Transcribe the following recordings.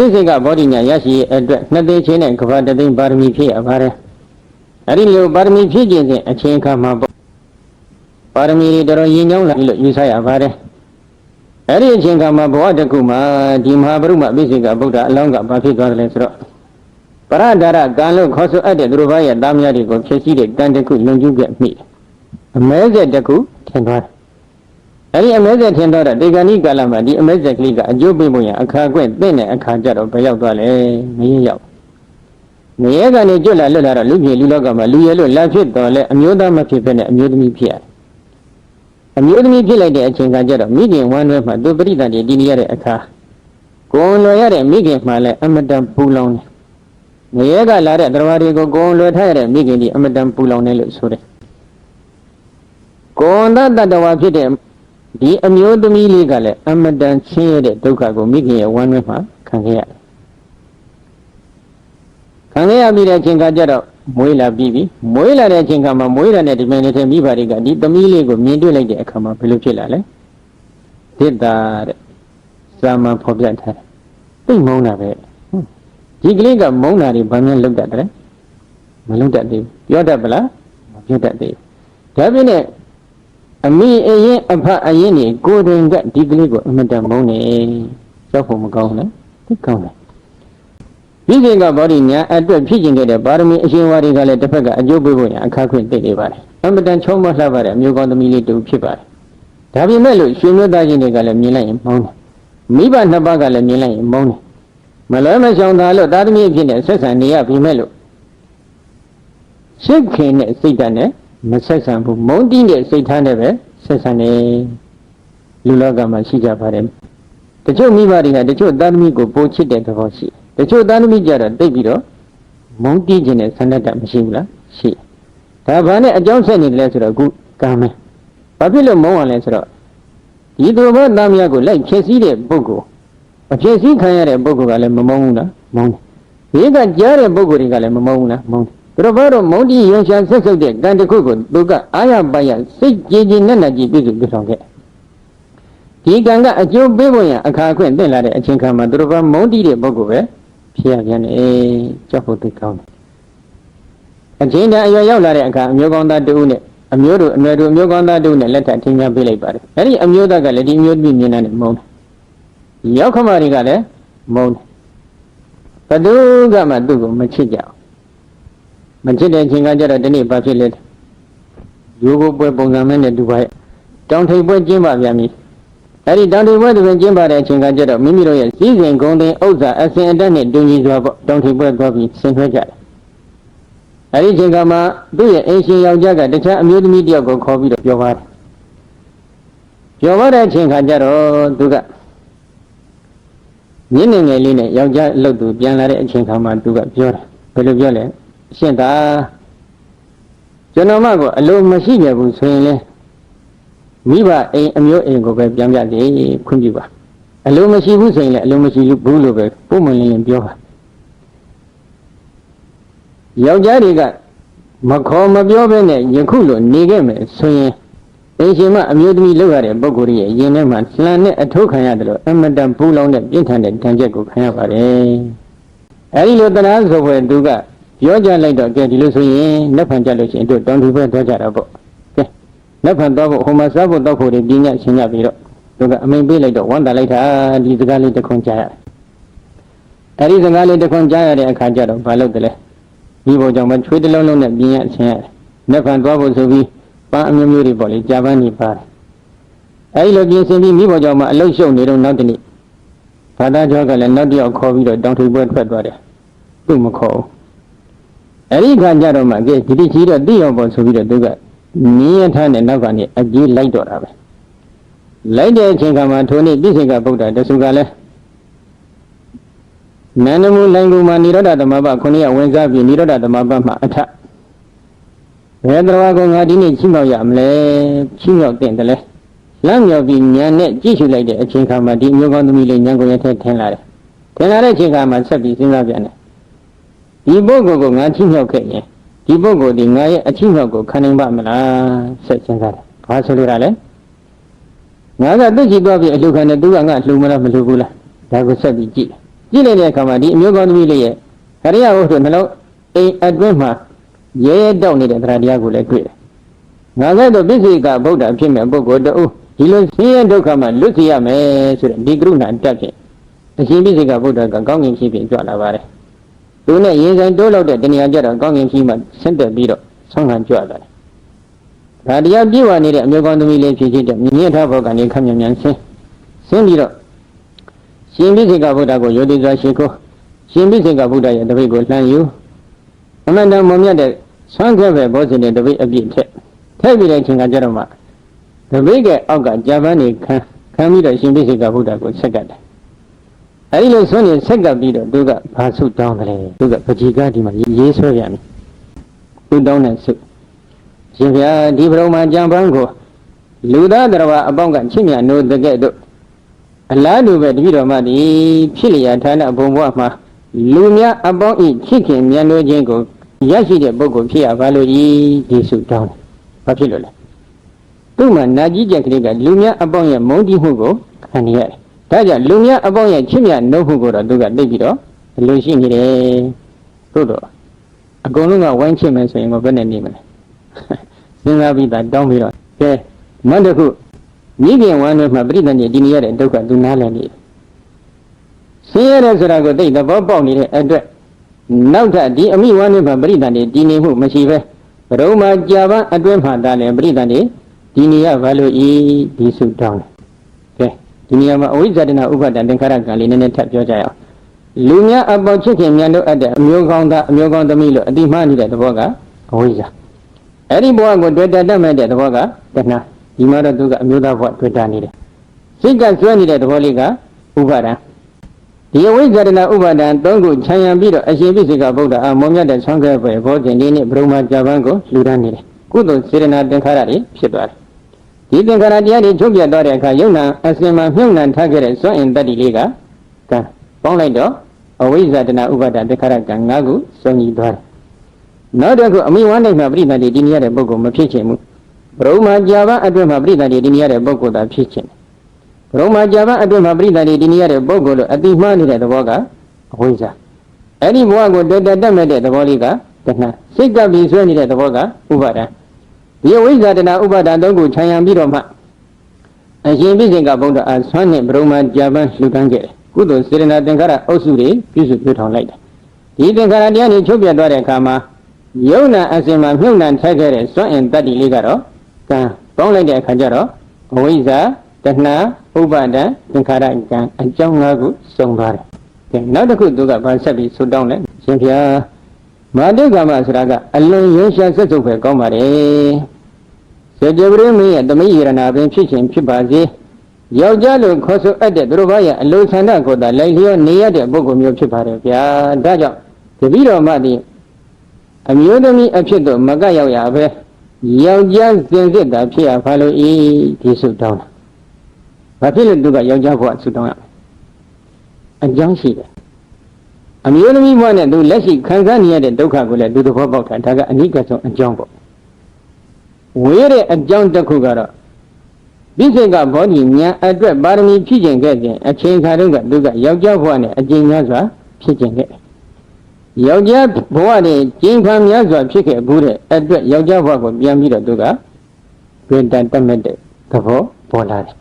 သိစိတ်ကဘောဓိညာရရှိရဲ့အတွက်နှစ်သိန်းချင်းနဲ့ကဘာတသိန်းပါရမီဖြည့်ရပါတယ်အဲ့ဒီလိုပါရမီဖြည့်ခြင်းစဉ်အချိန်အခါမှာပေါ့ပါရမီတွေတော်တော်ရည်ညောင်းလာပြီလို့ယူဆရပါတယ်အဲ့ဒီအချိန်အခါမှာဘဝတစ်ခုမှာဒီမဟာဗုဒ္ဓမသိစိတ်ကဗုဒ္ဓအလောင်းကဘာဖြစ်သွားတယ်လဲဆိုတော့ပရဒါရကံလို့ခေါ်ဆိုအပ်တဲ့သူတို့ဘာရဲ့သားများတွေကိုဖြစ်စည်းတဲ့ကံတစ်ခုလွန်ကျူးခဲ့မိတယ်အမဲဆက်တစ်ခုထင်သွားတယ် အဲ့ဒီအမဲဆက်ထင်သွားတဲ့ဒေဂဏိကာလမှာဒီအမဲဆက်ကလေးကအကျိုးပေးဖို့ရအခါကွင့်တင့်တဲ့အခါကျတော့ဘယ်ရောက်သွားလဲမရရောက်ငရဲကနေကျွတ်လာလွတ်လာတော့လူပြည်လူလောကမှာလူရဲလို့လာဖြစ်တော်လဲအမျိုးသားမဖြစ်ဖြစ်နဲ့အမျိုးသမီးဖြစ်ရတယ်အမျိုးသမီးဖြစ်လိုက်တဲ့အချိန်ကကျတော့မိခင်ဝမ်းတွဲမှာသူပရိသတ်တည်တည်နေရတဲ့အခါကိုယ်လွယ်ရတဲ့မိခင်မှလည်းအမတန်ပူလောင်တယ်ငရဲကလာတဲ့တရားတွေကိုကိုယ်လွယ်ထားရတဲ့မိခင်ဒီအမတန်ပူလောင်တယ်လို့ဆိုတယ်ကိုယ်တတ္တဝါဖြစ်တဲ့ ဒီအမျိုးသမီးလေးကလည်းအမတန်ဆင်းရဲတဲ့ဒုက္ခကိုမိခင်ရဲ့ဝမ်းတွဲမှာခံခဲ့ရတယ်ခံခဲ့ရပြီးတဲ့အချိန်ကကျတော့မွေးလာပြီးပြီမွေးလာတဲ့အချိန်ကမှမွေးလာတဲ့ဒီမင်းနေတဲ့မိဘတွေကဒီသမီးလေးကိုမြင်တွေ့လိုက်တဲ့အခါမှာဘယ်လိုဖြစ်လာလဲသစ္တာတဲ့စာမဖော်ပြထားတယ်သိမုန်းတာပဲဒီကလေးကမုန်းတာတွေဘာမှလုပ်တတ်တယ်မလုပ်တတ်သေးဘူးပြောတတ်ပလားမပြောတတ်သေးဘူးဒါပြင်းနဲ့ အမိအရင်အဖအရင်နေကိုယ်တိုင်ကဒီကလေးကိုအမတန်မုန်းနေကြောက်ဖို့မကောင်းနဲ့သိကောင်းတယ်ဒီကိကဘောဓိညာအတွက်ဖြစ်ကျင်ခဲ့တဲ့ပါရမီအရှင်ဝါတွေကလည်းတစ်ဖက်ကအကျိုးပေးဖို့ရအခါခွင့်သိနေပါတယ်အမတန်ချုံမလှပတဲ့အမျိုးကောင်းသမီးလေးတူဖြစ်ပါတယ်ဒါပေမဲ့လို့ရှင်မျိုးသားချင်းတွေကလည်းမြင်လိုက်ရင်မုန်းတယ်မိဘနှစ်ပါးကလည်းမြင်လိုက်ရင်မုန်းတယ်မလွဲမရှောင်သာလို့သားသမီးဖြစ်တဲ့ဆက်ဆံနေရပြီမဲ့လို့ရှစ်ခင်တဲ့စိတ်ဓာတ်နဲ့ မဆက်ဆံဘူးမုန်းတီးတဲ့စိတ်ထားနဲ့ပဲဆက်ဆံနေလူလောကမှာရှိကြပါတယ်တချို့မိဘတွေကတချို့သားသမီးကိုပိုချစ်တဲ့သဘောရှိတချို့သားသမီးကြတော့တိတ်ပြီးတော့မုန်းတီးခြင်းနဲ့ဆန္ဒတမရှိဘူးလားရှိဒါဘာနဲ့အကြောင်းဆက်နေတယ်လဲဆိုတော့အခုကံမယ်ဘာဖြစ်လို့မုန်းရလဲဆိုတော့ဒီသူဘောသားမယားကိုလိုက်ဖြည့်ဆည်းတဲ့ပုဂ္ဂိုလ်အဖြစ်စည်းခံရတဲ့ပုဂ္ဂိုလ်ကလည်းမမုန်းဘူးလားမုန်းတယ်ဒီကကြားတဲ့ပုဂ္ဂိုလ်တွေကလည်းမမုန်းဘူးလားမုန်းတယ် သူတို့ဘာလို့မုန်းတီးရုံရှာဆက်ဆုပ်တဲ့ကံတစ်ခုကိုသူကအာရပါရစိတ်ကြည်ကြည်နဲ့နဲ့ကြည်ပြည့်စုံပြဆောင်ခဲ့ဒီကံကအကျိုးပေးဖို့ရန်အခါအခွင့်တင်လာတဲ့အချိန်ခါမှာသူတို့ဘာမုန်းတီးတဲ့ပုဂ္ဂိုလ်ပဲဖြစ်ရပြန်တယ်ကြောက်ဖို့သိကောင်းတယ်အချိန်တန်အရွယ်ရောက်လာတဲ့အခါအမျိုးကောင်းသားတူနဲ့အမျိုးတို့အနွယ်တို့အမျိုးကောင်းသားတူနဲ့လက်ထပ်ထင်ရှားပေးလိုက်ပါတယ်အဲ့ဒီအမျိုးသားကလည်းဒီအမျိုးသမီးမြင်တဲ့မုန်းတယ်ရောက်ခမတွေကလည်းမုန်းတယ်ဘသူကမှသူ့ကိုမချစ်ကြဘူး မချစ်တဲ့အချိန်ကကျတော့ဒီနေ့ဘာဖြစ်လဲရိုးကိုပွဲပုံစံမဲနဲ့တူပါရဲ့တောင်ထိပ်ပွဲကျင်းပပြန်ပြီအဲ့ဒီတောင်ထိပ်ပွဲတွင်ကျင်းပတဲ့အချိန်ကကျတော့မိမိတို့ရဲ့စည်းစိမ်ဂုံတင်ဥစ္စာအစဉ်အတက်နဲ့တူညီစွာပေါ့တောင်ထိပ်ပွဲသွားပြီးဆင်ထွဲကြတယ်အဲ့ဒီအချိန်ကမှသူ့ရဲ့အင်ရှင်ယောက်ျားကတခြားအမျိုးသမီးတယောက်ကိုခေါ်ပြီးတော့ပြောပါတယ်ပြောပါတဲ့အချိန်ခါကျတော့သူကမြင့်နေငယ်လေးနဲ့ယောက်ျားအလုပ်သူပြန်လာတဲ့အချိန်ခါမှာသူကပြောတယ်ဘယ်လိုပြောလဲအ ရှင်သာကျွန်တော်မကိုအလိုမရှိကြဘူးဆိုရင်လေမိဘအိမ်အမျိုးအိမ်ကိုပဲပြန်ပြတယ်ခွင့်ပြုပါအလိုမရှိဘူးဆိုရင်လည်းအလိုမရှိဘူးလို့ပဲပုံမှန်လင်းလင်းပြောပါယောက်ျားတွေကမခေါ်မပြောဘဲနဲ့ယခုလိုနေခဲ့မယ်ဆိုရင်အင်ရှင်မအမျိုးသမီးလောက်ရတဲ့ပုဂ္ဂိုလ်ရဲ့ရင်ထဲမှာလှန်နဲ့အထုတ်ခံရတယ်လို့အမတန်ပူလောင်တဲ့ပြင်းထန်တဲ့ဒဏ်ချက်ကိုခံရပါတယ်အဲဒီလိုတရားဆိုဖွယ်သူက ပြောကြလိုက်တော့ကဲဒီလိုဆိုရင်နှက်ဖန်ကြလို့ရှိရင်တို့တောင်ထူပဲသွားကြတာပေါ့ကဲနှက်ဖန်သွားဖို့ဟိုမှာစားဖို့တောက်ဖို့တွေပြင်းညရှင်းကြပြီးတော့သူကအမိန်ပေးလိုက်တော့ဝမ်းသာလိုက်တာဒီစကားလေးတစ်ခွန်းကြားရတယ်အဲဒီစကားလေးတစ်ခွန်းကြားရတဲ့အခါကျတော့ဘာလုပ်တယ်လဲဒီဘုံကြောင့်မချွေးတလုံးလုံးနဲ့ပြင်းရရှင်းရတယ်နှက်ဖန်သွားဖို့ဆိုပြီးပန်းအမျိုးမျိုးတွေပေါ့လေကြာပန်းနေပါတယ်အဲဒီလိုပြင်ဆင်ပြီးမိဘကြောင့်မှအလုရှုံနေတော့နောက်တနေ့ဘာသာကျော်ကလည်းနောက်တစ်ယောက်ခေါ်ပြီးတော့တောင်ထိပ်ပွဲထွက်သွားတယ်သူ့မခေါ်ဘူး အဲဒီခါကျတော့မှကဲဒီတိကြီးတော့သိအောင်ပေါ့ဆိုပြီးတော့သူကနင်းရထားတဲ့နောက်ကနေအကြီးလိုက်တော့တာပဲလိုက်တဲ့အချိန်ကမှထိုနေ့ပြည့်စင်ကဗုဒ္ဓတဆုကလည်းနန္ဒမူလိုင်ကူမှာနိရောဓသမဘခုနှစ်ရဝင်စားပြီးနိရောဓသမဘမှာအထဘယ်တော်ကငါဒီနေ့ချိမြောက်ရမလဲချိမြောက်တဲ့တလဲလမ်းမြောက်ပြီးညာနဲ့ကြည့်ရှုလိုက်တဲ့အချိန်ခါမှာဒီမျိုးကောင်းသမီးလေးညာကိုရထဲထင်လာတယ်ထင်လာတဲ့အချိန်ခါမှာဆက်ပြီးစဉ်းစားပြန်တယ် ဒီပုဂ္ဂိုလ်ကိုငါချိမြောက်ခဲ့ရင်ဒီပုဂ္ဂိုလ်ဒီငါရဲ့အချိမြောက်ကိုခံနိုင်ပါမလားဆက်စဉ်းစားတယ်ဘာဆိုလိုတာလဲငါကသိကြည့်သွားပြီးအလှခံတယ်သူကငါလှူမလားမလှူဘူးလားဒါကိုဆက်ပြီးကြည့်ကြည့်လိုက်တဲ့အခါမှာဒီအမျိုးကောင်းသမီးလေးရဲ့ခရိယဝတ္ထုနှလုံးအိမ်အတွင်းမှာရဲရဲတောက်နေတဲ့တရားတရားကိုလည်းတွေ့တယ်ငါကဲ့သို့ပိစိကဗုဒ္ဓဖြစ်မဲ့ပုဂ္ဂိုလ်တူဒီလိုဆင်းရဲဒုက္ခမှလွတ်စီရမယ်ဆိုတဲ့ဒီကရုဏာတက်ဖြင့်အရှင်ပိစိကဗုဒ္ဓကကောင်းကင်ဖြစ်ဖြစ်ကြွလာပါတယ် သူနဲ့ရင်ဆိုင်တိုးလောက်တဲ့တဏှာကြတော့ကောင်းကင်ဖြစ်မှဆင့်တက်ပြီးတော့ဆောင်းခံကြွလာတယ်ဒါတရားပြည့်ဝနေတဲ့အမျိုးကောင်းသမီးလေးဖြစ်ဖြစ်တဲ့မြင့်မြတ်ထားဘောကနေခမ်းမြန်မြန်ဆင်းဆင်းပြီးတော့ရှင်ပိစိကဗုဒ္ဓကိုယောတိစွာရှိခိုးရှင်ပိစိကဗုဒ္ဓရဲ့တပိတ်ကိုလှမ်းယူအမှန်တန်မွန်မြတ်တဲ့ဆွမ်းခဲ့ပဲဘောဇင်တဲ့တပိတ်အပြည့်ထက်ထည့်ပြီးတဲ့အချိန်ကကြတော့မှတပိတ်ကအောက်ကဂျပန်နေခံခံပြီးတော့ရှင်ပိစိကဗုဒ္ဓကိုဆက်ကတ်တယ် အဲဒီလိုဆွမ်းနေဆက်ကပ်ပြီးတော့သူကဘာဆုတောင်းတယ်သူကပကြီကဒီမှာရေးဆွဲပြန်ပြီသူတောင်းတဲ့ဆုရှင်ဗျာဒီဘုံမှာကြံပန်းကိုလူသားတော်အပေါင်းကချစ်မြတ်နိုးတဲ့ကဲ့သို့အလားတူပဲတပည့်တော်မဒီဖြစ်လျာဌာနဘုံဘဝမှာလူများအပေါင်းဤချစ်ခင်မြတ်နိုးခြင်းကိုရရှိတဲ့ပုဂ္ဂိုလ်ဖြစ်ရပါလို့ဤဒီဆုတောင်းတယ်။ဘာဖြစ်လို့လဲ။သူ့မှာနာကြီးကြက်ကလေးကလူများအပေါင်းရဲ့မုန်းတီးမှုကိုခံနေရတယ်။ ဒါကြောင့်လူများအပေါင်းရဲ့ချစ်မြတ်နိုးမှုကိုတော့သူကသိပြီးတော့အလိုရှိနေတယ်။သို့တော့အကုန်လုံးကဝိုင်းချစ်မယ်ဆိုရင်ဘယ်နဲ့နေမလဲ။စဉ်းစားပြီးသားတောင်းပြီးတော့ကဲမတ်တခုမိခင်ဝမ်းထဲမှာပြိတ္တန်ကြီးဒီနေရတဲ့ဒုက္ခသူနားလည်နေတယ်ဆင်းရဲတယ်ဆိုတာကိုသိသဘောပေါက်နေတဲ့အတွက်နောက်ထပ်ဒီအမိဝမ်းထဲမှာပြိတ္တန်ကြီးဒီနေမှုမရှိပဲဘရုံမှာကြာပန်းအတွင်းမှာတားလည်းပြိတ္တန်ကြီးဒီနေရဘာလို့ဤဒီစုတောင်းတယ်ကဲ ဒီနေရာမှာအဝိဇ္ဇတနာဥပဒ္ဒသင်္ခါရကံလေးနည်းနည်းထပ်ပြောကြရအောင်လူများအပေါချစ်ခင်မြန်တို့အပ်တဲ့အမျိုးကောင်းသားအမျိုးကောင်းသမီးလို့အတိမနေတဲ့သဘောကအဝိဇ္ဇအဲ့ဒီဘဝကိုတွေ့တတ်မဲ့တဲ့သဘောကတဏှာဒီမှာတော့သူကအမျိုးသားဘဝတွေ့တာနေတယ်စိတ်ကဆွဲနေတဲ့သဘောလေးကဥပါဒံဒီအဝိဇ္ဇာတနာဥပါဒံသုံးခုခြံရံပြီးတော့အရှင်ပိစိကဗုဒ္ဓအာမောမြတ်တဲ့ဆောင်းခဲပဲဘောဇင်လေးနဲ့ဘုံမာကြပန်းကိုလူတန်းနေတယ်ကုသိုလ်စေရနာသင်္ခါရတွေဖြစ်သွားတယ် ဒီသင်္ခါရတရားတွေချုပ်ပြတ်သွားတဲ့အခါယုံနာအစင်မှာမြုံနှံထားခဲ့တဲ့စွန့်အင်တတ္တိလေးကကံပေါင်းလိုက်တော့အဝိဇ္ဇာတနာဥပါဒသင်္ခါရကံ၅ခုစုံညီသွားတယ်နောက်တစ်ခုအမိဝမ်းနိုင်မှာပြိတ္တတိဒီနေရတဲ့ပုဂ္ဂိုလ်မဖြစ်ချင်ဘူးဘရုံမာကြာပန်းအတွင်းမှာပြိတ္တတိဒီနေရတဲ့ပုဂ္ဂိုလ်သာဖြစ်ချင်တယ်ဘရုံမာကြာပန်းအတွင်းမှာပြိတ္တတိဒီနေရတဲ့ပုဂ္ဂိုလ်လို့အတိမှားနေတဲ့သဘောကအဝိဇ္ဇာအဲ့ဒီဘဝကိုတွေ့တတ်မဲ့တဲ့သဘောလေးကတဏှာစိတ်ကပ်ပြီးဆွဲနေတဲ့သဘောကဥပါဒံ ဒီအဝိဇ္ဇာတဏှာဥပါဒံသုံးခုခြံရံပြီးတော့မှအရှင်ပြည့်စင်ကဘုံတော်အားဆွမ်းနဲ့ဘရုံမာကြာပန်းလှူဒန်းခဲ့တယ်ကုသိုလ်စေရနာသင်္ခါရအုပ်စုတွေပြုစုပြုထောင်လိုက်တယ်ဒီသင်္ခါရတရားတွေချုပ်ပြတ်သွားတဲ့အခါမှာယုံနာအစင်မှာမြုပ်နှံထက်ခဲ့တဲ့စွန့်အင်တတ္တိလေးကတော့ကံပေါင်းလိုက်တဲ့အခါကျတော့အဝိဇ္ဇာတဏှာဥပါဒံသင်္ခါရကံအကြောင်း၅ခုစုံသွားတယ်ကဲနောက်တစ်ခုသူကဗန်ဆက်ပြီးဆူတောင်းလဲရှင်ဖျား မာတိကမဆိုတာကအလွန်ရုံးရှာဆက်စုပ်ပဲကောင်းပါတယ်စေတပရိမင်းရဲ့တမိယရဏပင်ဖြစ်ခြင်းဖြစ်ပါစေယောက်ျားလိုခေါ်ဆိုအပ်တဲ့သူတို့ဘာရဲ့အလိုဆန္ဒကိုသာလိုက်လျောနေရတဲ့ပုဂ္ဂိုလ်မျိုးဖြစ်ပါတယ်ဗျာဒါကြောင့်တပည့်တော်မသည်အမျိုးသမီးအဖြစ်သို့မကပ်ရောက်ရပဲယောက်ျားစင်စစ်တာဖြစ်ရပါလို့ဤဒီဆုတောင်းတာဘာဖြစ်လို့သူကယောက်ျားဘဝဆုတောင်းရအကြောင်းရှိတယ် အမျိုးသမီးဘဝနဲ့သူလက်ရှိခံစားနေရတဲ့ဒုက္ခကိုလည်းသူသဘောပေါက်တာဒါကအနိကဆုံးအကြောင်းပေါ့ဝေးတဲ့အကြောင်းတစ်ခုကတော့ပိစိကဘောဓိဉာဏ်အတွက်ပါရမီဖြည့်ကျင်ခဲ့ခြင်းအချိန်ခါတုန်းကသူကယောက်ျားဘဝနဲ့အကျဉ်းများစွာဖြည့်ကျင်ခဲ့တယ်ယောက်ျားဘဝနဲ့ကျင်းခံများစွာဖြစ်ခဲ့ဘူးတဲ့အတွက်ယောက်ျားဘဝကိုပြန်ပြီးတော့သူကပြင်တန်တတ်မဲ့တဲ့သဘောပေါ်လာတယ်။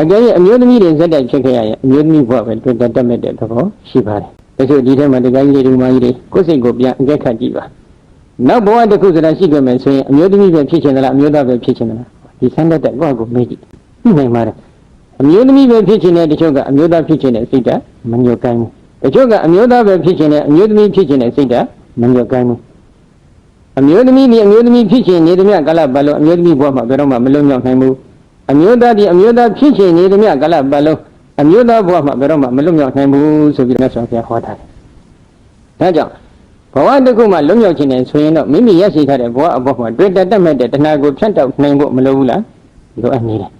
အကယ်၍အမျိုးသမီးတွေဇက်တိုက်ဖြစ်ခဲ့ရရင်အမျိုးသမီးဘဝပဲပြင်တန်တတ်မဲ့တဲ့သဘောရှိပါတယ်။ဒါဆိုဒီထဲမှာတကယ်ကြီးတွေဒီမကြီးတွေကိုယ်စိတ်ကိုပြန်အကဲခတ်ကြည့်ပါ။နောက်ဘဝတစ်ခုဆိုတာရှိကြမယ်ဆိုရင်အမျိုးသမီးပဲဖြစ်ချင်သလားအမျိုးသားပဲဖြစ်ချင်သလားဒီဆန်းတတ်တဲ့ဘဝကိုမေးကြည့်။ပြီးနိုင်ပါတယ်။အမျိုးသမီးပဲဖြစ်ချင်တဲ့တချို့ကအမျိုးသားဖြစ်ချင်တဲ့စိတ်ဓာတ်မညှို့ကိုင်းဘူးတချို့ကအမျိုးသားပဲဖြစ်ခြင်းနဲ့အမျိုးသမီးဖြစ်ခြင်းနဲ့စိတ်ဓာတ်မညှို့ကိုင်းဘူးအမျိုးသမီးဒီအမျိုးသမီးဖြစ်ခြင်းနေသမျှကာလပတ်လုံးအမျိုးသမီးဘဝမှာဘယ်တော့မှမလွတ်မြောက်နိုင်ဘူး အမျိုးသားဒီအမျိုးသားဖြစ်ခြင်းနေသမျှကာလပတ်လုံးအမျိုးသားဘဝမှာဘယ်တော့မှမလွတ်မြောက်နိုင်ဘူးဆိုပြီးမြတ်စွာဘုရားဟောထားတယ်ဒါကြောင့်ဘဝတစ်ခုမှလွတ်မြောက်ခြင်းနဲ့ဆိုရင်တော့မိမိရရှိထားတဲ့ဘဝအပေါ်မှာတွေ့တတ်တတ်မဲ့တဲ့တဏှာကိုဖြတ်တောက်နိုင်ဖို့မလိုဘူးလားလိုအပ်နေတယ်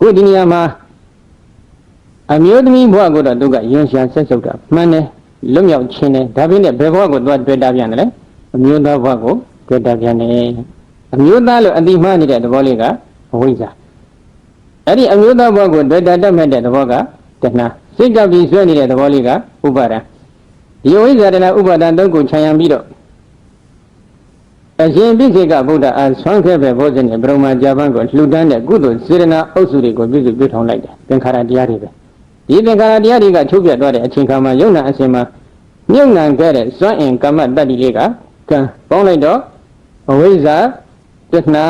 ခုဒီနေရာမှာအမျိုးသမီးဘဝကိုတော့သူကယဉ်ရှာဆက်စုပ်တာမှန်တယ်လွတ်မြောက်ခြင်းတယ်ဒါပြင်နဲ့ဘယ်ဘဝကိုသွားတွေ့တာပြန်တယ်လဲအမျိုးသားဘဝကိုတွေ့တာပြန်တယ်အမျိုးသားလို့အတိမှားနေတဲ့သဘောလေးကအဝိဇ္ဇာ အဲ့ဒီအမျိုးသားဘဝကိုတွေ့တာတတ်မဲ့တဲ့သဘောကတဏှာစစိတ်ကပ်ပြီးဆွဲနေတဲ့သဘောလေးကဥပါဒံဒီဝိဇ္ဇာတနာဥပါဒံသုံးကိုခြံရံပြီးတော့အရှင်ပိစိကဗုဒ္ဓအားဆွမ်းခဲ့ပဲဘောဇဉ်နဲ့ဗြဟ္မာကြာပန်းကိုလှူဒန်းတဲ့ကုသိုလ်စေရနာအုပ်စုတွေကိုပြည့်စုံပြည့်ထောင်လိုက်တယ်သင်္ခါရတရားတွေပဲဒီသင်္ခါရတရားတွေကချုပ်ပြတ်သွားတဲ့အချိန်ခါမှာယုံနာအစဉ်မှာမြုပ်နှံခဲ့တဲ့စွမ်းအင်ကမ္မတတ္တိလေးကကံပေါင်းလိုက်တော့အဝိဇ္ဇာတဏှာ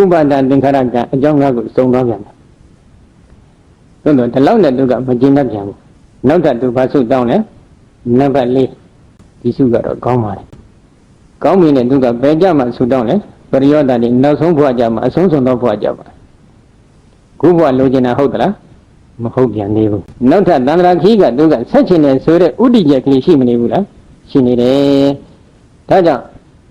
ဥပါဒံသင်္ခါရကံအကြောင်းငါးခုစုံသွားပြန်တယ် သို့တော့ဒီလောက်နဲ့သူကမကျင်တတ်ပြန်ဘူးနောက်ထပ်သူဘာစုတောင်းလဲနံပါတ်၄ဒီစုကတော့ကောင်းပါတယ်ကောင်းပြီနဲ့သူကဘယ်ကြမှာစုတောင်းလဲပရိယောဒတိနောက်ဆုံးဘဝကြမှာအဆုံးစွန်သောဘဝကြပါခုဘဝလိုချင်တာဟုတ်သလားမဟုတ်ပြန်သေးဘူးနောက်ထပ်သန္တရာခီးကသူကဆက်ချင်တယ်ဆိုတဲ့ဥဒိယကလေးရှိမနေဘူးလားရှိနေတယ်ဒါကြောင့်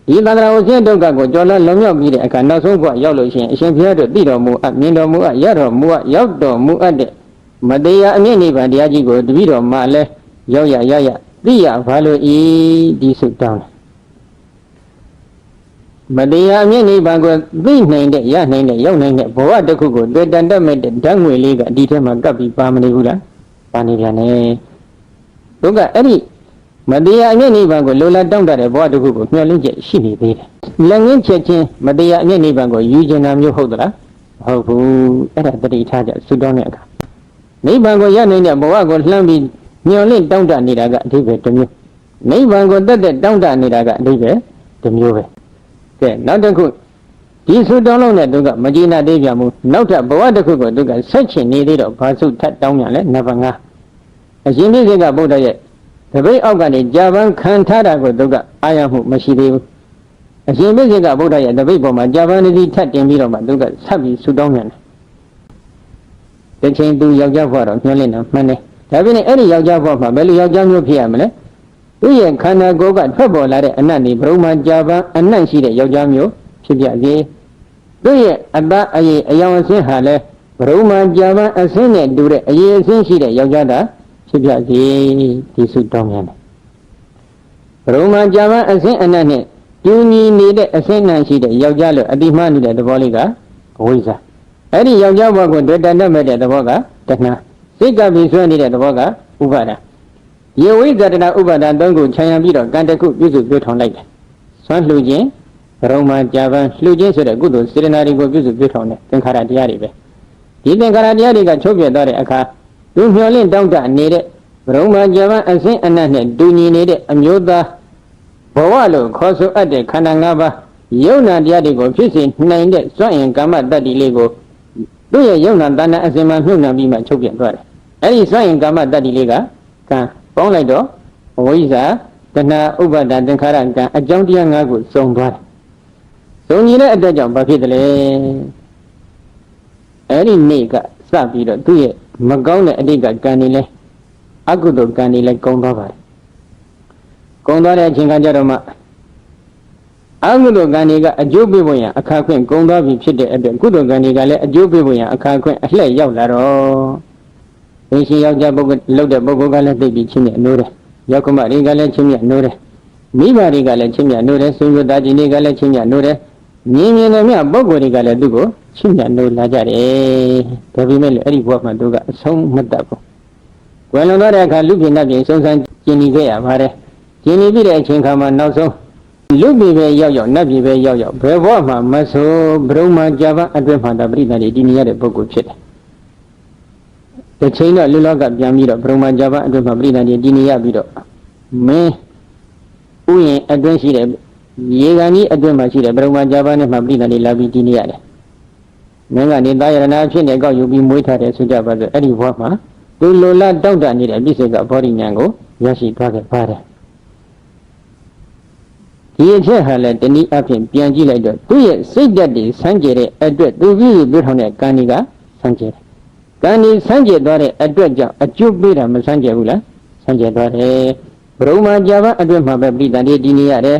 ဒီသန္တရာဝဆင်းဒုက္ခကိုကြော်လွန်လွန်မြောက်ပြီးတဲ့အခါနောက်ဆုံးဘဝရောက်လို့ရှိရင်အရှင်ဘုရားတို့သိတော်မူအပ်မြင်တော်မူအပ်ရတော်မူအပ်ရောက်တော်မူအပ်တဲ့ မတရားအမြင့်နိဗ္ဗာန်တရားကြီးကိုတပည့်တော်မှလည်းရောက်ရရရသိရဘာလို့ဤဒီစုတောင်းတယ်မတရားအမြင့်နိဗ္ဗာန်ကိုသိနိုင်တဲ့ရနိုင်တဲ့ရောက်နိုင်တဲ့ဘဝတစ်ခုကိုတွေ့တန်တတ်မဲ့တဲ့ဓာတ်ငွေလေးကဒီထဲမှာကပ်ပြီးပါမနေဘူးလားပါနေပြန်တယ်သူကအဲ့ဒီမတရားအမြင့်နိဗ္ဗာန်ကိုလိုလားတောင့်တတဲ့ဘဝတစ်ခုကိုမျှော်လင့်ချက်ရှိနေသေးတယ်လက်ငင်းချက်ချင်းမတရားအမြင့်နိဗ္ဗာန်ကိုယူကျင်တာမျိုးဟုတ်သလားမဟုတ်ဘူးအဲ့ဒါတတိထားကြဆုတောင်းတဲ့အခါ နိဗ္ဗာန်ကိုရနိုင်တဲ့ဘဝကိုလှမ်းပြီးမျှော်လင့်တောင့်တနေတာကအဓိပ္ပာယ်တစ်မျိုးနိဗ္ဗာန်ကိုတက်တဲ့တောင့်တနေတာကအဓိပ္ပာယ်တစ်မျိုးပဲကဲနောက်တစ်ခုဒီဆုတောင်းလုံးနဲ့သူကမကြည်နာသေးပြန်ဘူးနောက်ထပ်ဘဝတစ်ခုကိုသူကဆက်ချင်နေသေးတော့ဘာဆုထပ်တောင်းပြန်လဲနံပါတ်5အရှင်ပြည့်စေကဗုဒ္ဓရဲ့တပိတ်အောက်ကနေကြာပန်းခံထားတာကိုသူကအာရမှုမရှိသေးဘူးအရှင်ပြည့်စေကဗုဒ္ဓရဲ့တပိတ်ပေါ်မှာကြာပန်းတစ်စီးထပ်တင်ပြီးတော့မှသူကဆက်ပြီးဆုတောင်းပြန်တယ် တချိန်သူယောက်ျားဘဝတော့ညှို့လင့်တော့မှန်းတယ်ဒါပြင်အဲ့ဒီယောက်ျားဘဝမှာဘယ်လိုယောက်ျားမျိုးဖြစ်ရမလဲသူ့ရဲ့ခန္ဓာကိုယ်ကထွက်ပေါ်လာတဲ့အနတ်နေဘုံမှာကြာပန်းအနတ်ရှိတဲ့ယောက်ျားမျိုးဖြစ်ပြစေသူ့ရဲ့အသားအရေးအယောင်အဆင်းဟာလဲဘုံမှာကြာပန်းအဆင်းနဲ့တူတဲ့အရေးအဆင်းရှိတဲ့ယောက်ျားသားဖြစ်ပြစေဒီစုတောင်းမြန်တယ်ဘုံမှာကြာပန်းအဆင်းအနတ်နဲ့တူညီနေတဲ့အဆင်းနှံရှိတဲ့ယောက်ျားလို့အတိမနေတဲ့သဘောလေးကအဝိဇ္ဇာ အဲ့ဒီယောက်ျားဘဝကိုတွေ့တန်တတ်မဲ့တဲ့သဘောကတဏှာစိတ်ကပြီးဆွဲနေတဲ့သဘောကဥပါဒာယေဝိဇတနာဥပါဒံသုံးခုခြံရံပြီးတော့ကံတခုပြုစုပြုထောင်လိုက်တယ်။ဆွမ်းလှူခြင်းရုံမှကြာပန်းလှူခြင်းဆိုတဲ့ကုသိုလ်စေတနာတွေကိုပြုစုပြုထောင်တဲ့သင်္ခါရတရားတွေပဲ။ဒီသင်္ခါရတရားတွေကချုပ်ပြတ်သွားတဲ့အခါသူမျောလင့်တောင့်တနေတဲ့ရုံမှကြာပန်းအစင်းအနတ်နဲ့တူညီနေတဲ့အမျိုးသားဘဝလို့ခေါ်ဆိုအပ်တဲ့ခန္ဓာ၅ပါးယုံနာတရားတွေကိုဖြစ်စေနိုင်တဲ့စွန့်ရင်ကမ္မတတ္တိလေးကို သူ့ရဲ့ယုံနာတဏ္ဍအစဉ်မှာမြုပ်နှံပြီးမှချုပ်ပြတ်သွားတယ်။အဲဒီစွန့်ရင်ကမ္မတတ္တိလေးကကံပေါင်းလိုက်တော့အဝိဇ္ဇာတဏှာဥပါဒသင်္ခါရကံအကြောင်းတရား၅ခုစုံသွားတယ်။စုံညီတဲ့အတွက်ကြောင့်ဘာဖြစ်တယ်လဲ။အဲ့ဒီနေ့ကစပြီးတော့သူ့ရဲ့မကောင်းတဲ့အတိတ်ကကံနေလဲအကုသိုလ်ကံနေလဲကုံသွားပါတယ်။ကုံသွားတဲ့အချိန်ကကြတော့မှ အကုသိုလ်ကံတွေကအကျိုးပေးဖို့ရန်အခါခွင့်ကုံသွားပြီဖြစ်တဲ့အတွက်ကုသိုလ်ကံတွေကလည်းအကျိုးပေးဖို့ရန်အခါခွင့်အလှည့်ရောက်လာတော့သင်ရှင်ယောက်ျားပုဂ္ဂိုလ်လောက်တဲ့ပုဂ္ဂိုလ်ကလည်းသိပြီးချင်းမြတ်နိုးတယ်ယောက်ကမတွေကလည်းချင်းမြတ်နိုးတယ်မိဘတွေကလည်းချင်းမြတ်နိုးတယ်ဆွေမျိုးသားချင်းတွေကလည်းချင်းမြတ်နိုးတယ်မြင်မြင်နဲ့မြပုဂ္ဂိုလ်တွေကလည်းသူ့ကိုချင်းမြတ်နိုးလာကြတယ်ဒါပေမဲ့လည်းအဲ့ဒီဘဝမှာသူကအဆုံးမတတ်ဘူးကွယ်လွန်သွားတဲ့အခါလူပြင်းနှပ်ပြင်းစုံစမ်းကျင်နေခဲ့ရပါတယ်ကျင်နေပြီးတဲ့အချိန်ခါမှာနောက်ဆုံး လူပြည်ပဲရောက်ရောက်နတ်ပြည်ပဲရောက်ရောက်ဘယ်ဘဝမှာမဆိုဘုံမှာကြာပအတွင်းမှာတပရိသတ်တွေတည်နေရတဲ့ပုဂ္ဂိုလ်ဖြစ်တယ်တစ်ချိန်တော့လူလောကပြန်ပြီးတော့ဘုံမှာဂျာပအတွင်းမှာပြိဋ္ဌာန်ကြီးတည်နေရပြီးတော့မင်းဥယျင်အတွင်းရှိတဲ့ရေကန်ကြီးအတွင်းမှာရှိတဲ့ဘုံမှာဂျာပနဲ့မှပြိဋ္ဌာန်ကြီးလာပြီးတည်နေရတယ်မင်းကနေသာယရဏဖြစ်နေကောက်ယူပြီးမွေးထားတယ်ဆိုကြပါစို့အဲ့ဒီဘဝမှာသူလိုလားတောက်တနေတဲ့ပြစ္ဆေကဘောဓိဉာဏ်ကိုရရှိသွားခဲ့ပါတယ် ဒီအချက်ဟာလည်းတနည်းအားဖြင့်ပြန်ကြည့်လိုက်တော့သူ့ရဲ့စိတ်ဓာတ်တွေစမ်းကြတဲ့အတွက်သူပြီးပြထောင်တဲ့ကံတွေကစမ်းကြတယ်ကံဒီဆန်းကျက်သွားတဲ့အတွက်ကြောင့်အကျုပ်ပေးတာမဆန်းကျက်ဘူးလားဆန်းကျက်သွားတယ်ဘုံမှာကြာပန်းအတွက်မှာပဲပြည်တန်ဒီတည်နေရတယ်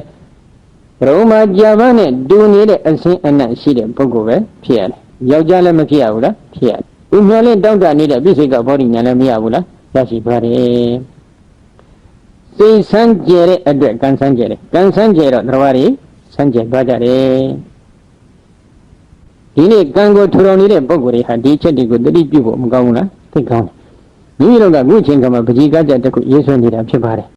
ဘုံမှာကြာပန်းနဲ့တူနေတဲ့အစင်းအနတ်ရှိတဲ့ပုဂ္ဂိုလ်ပဲဖြစ်ရတယ်ယောက်ျားလည်းမဖြစ်ရဘူးလားဖြစ်ရတယ်သူမျောလင့်တောင်းတနေတဲ့ပြစ္ဆေကဘောဓိညာလည်းမရဘူးလားရရှိပါတယ် စိတ်ဆန်းကျဲတဲ့အတွက်ကံဆန်းကျဲတယ်ကံဆန်းကျဲတော့တော်ရည်ဆန်းကျဲသွားကြတယ်ဒီနေ့ကံကိုထူထောင်နေတဲ့ပုဂ္ဂိုလ်တွေဟာဒီချက်တွေကိုတတိပြုဖို့မကောင်းဘူးလားသိကောင်းတယ်မိမိတို့ကအခုအချိန်ကမှပကြီးကကြတစ်ခုရေးဆွဲနေတာဖြစ်ပါတယ်